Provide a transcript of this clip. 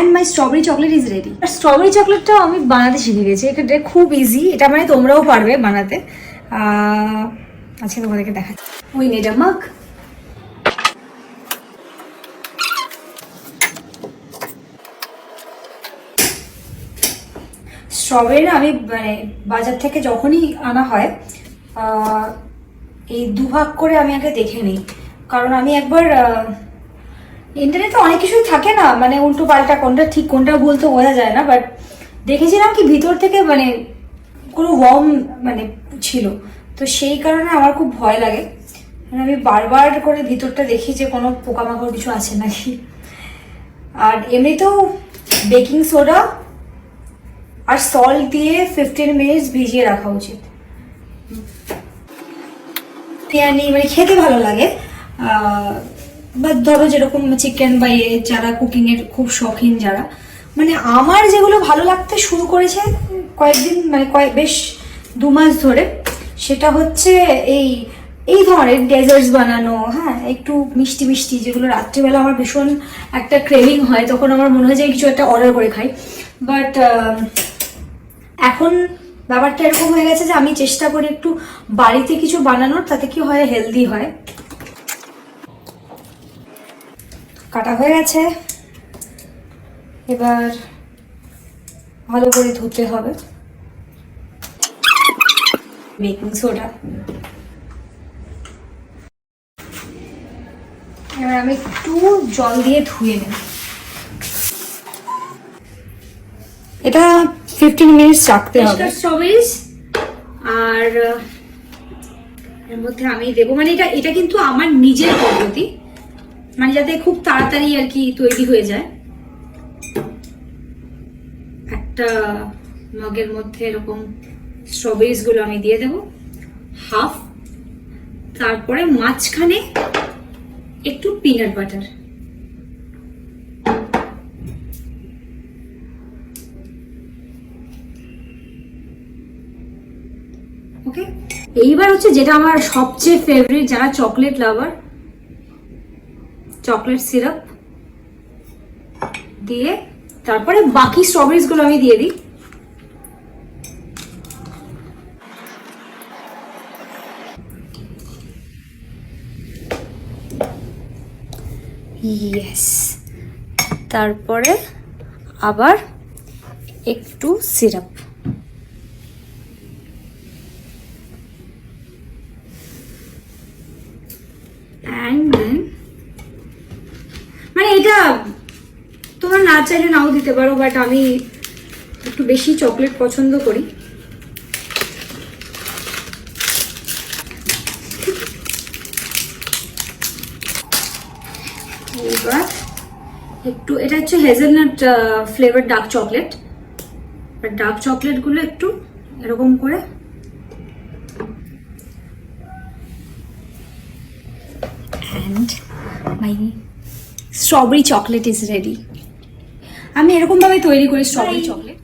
And my strawberry chocolate is ready R strawberry চকলেটটাও আমি বানাতে শিখে গেছি। এটা খুব ইজি এটা মানে তোমরাও পারবে বানাতে। আজকে তোমাদেরকে দেখাচ্ছি উই নিড আ মাগ স্ট্রবেরি আমি মানে বাজার থেকে যখনই আনা হয় এই দুভাগ করে আমি আগে দেখে নিই। কারণ আমি একবার ইন্টারনেটে অনেক কিছুই থাকে না মানে উল্টো পাল্টা কোনটা ঠিক, কোনটা বলতে বোঝা যায় না বাট দেখেছিলাম কি ভিতর থেকে মানে কোনো ওয়ার্ম মানে ছিল, তো সেই কারণে আমার খুব ভয় লাগে। মানে আমি বারবার করে ভিতরটা দেখি যে কোনো পোকামাকড় কিছু আছে নাকি। আর এমনিতেও বেকিং সোডা আর সল্ট দিয়ে ফিফটিন মিনিটস ভিজিয়ে রাখা উচিত। বিরিয়ানি মানে খেতে ভালো লাগে। বা ধরো যেরকম চিকেন বা এ যারা কুকিং এর খুব শখিন যারা মানে আমার যেগুলো ভালো লাগতে শুরু করেছে কয়েকদিন মানে কয়েক, বেশ দু মাস ধরে, সেটা হচ্ছে এই এই ধরনের ডেজার্টস বানানো হ্যাঁ একটু মিষ্টি মিষ্টি, যেগুলো রাত্রিবেলা আমার ভীষণ একটা ক্রেভিং হয়, তখন আমার মনে হয় যে কিছু একটা অর্ডার করে খাই। বাট এখন ব্যাপারটা এরকম হয়ে গেছে যে আমি চেষ্টা করি একটু বাড়িতে কিছু বানানোর, তাতে কি হয় হেলদি হয়। কাটা হয়ে গেছে। এবার ভালো করে ধুতে হবে। Baking soda. এবার আমি একটু জল দিয়ে ধুয়ে নেব। এটা ফিফটিন মিনিটস রাখতে হবে। স্ট্রবেরিজ আর এর মধ্যে আমি দেবো। মানে এটা এটা কিন্তু আমার নিজের পদ্ধতি। মানে যাতে খুব তাড়াতাড়ি আর কি তৈরি হয়ে যায়। একটা মগের মধ্যে এরকম স্ট্রবেরিজগুলো আমি দিয়ে দেবো হাফ তারপরে মাঝখানে একটু পিনাট বাটার ওকে এইবার হচ্ছে যেটা আমার সবচেয়ে ফেভারিট যারা চকলেট লাভার চকলেট সিরাপ দিয়ে তারপরে বাকি স্ট্রবেরিজগুলো আমি দিয়ে দিই। ইয়েস তারপরে আবার একটু সিরাপ অ্যান্ড দেন মানে এটা তোমার না চাইলে নাও দিতে পারো বাট আমি একটু বেশি চকলেট পছন্দ করি। একটু, এটা হচ্ছে hazelnut flavour dark chocolate dark চকলেটগুলো একটু এরকম করে। And strawberry chocolate is ready আমি এরকমভাবে তৈরি করি স্ট্রবেরি চকলেট।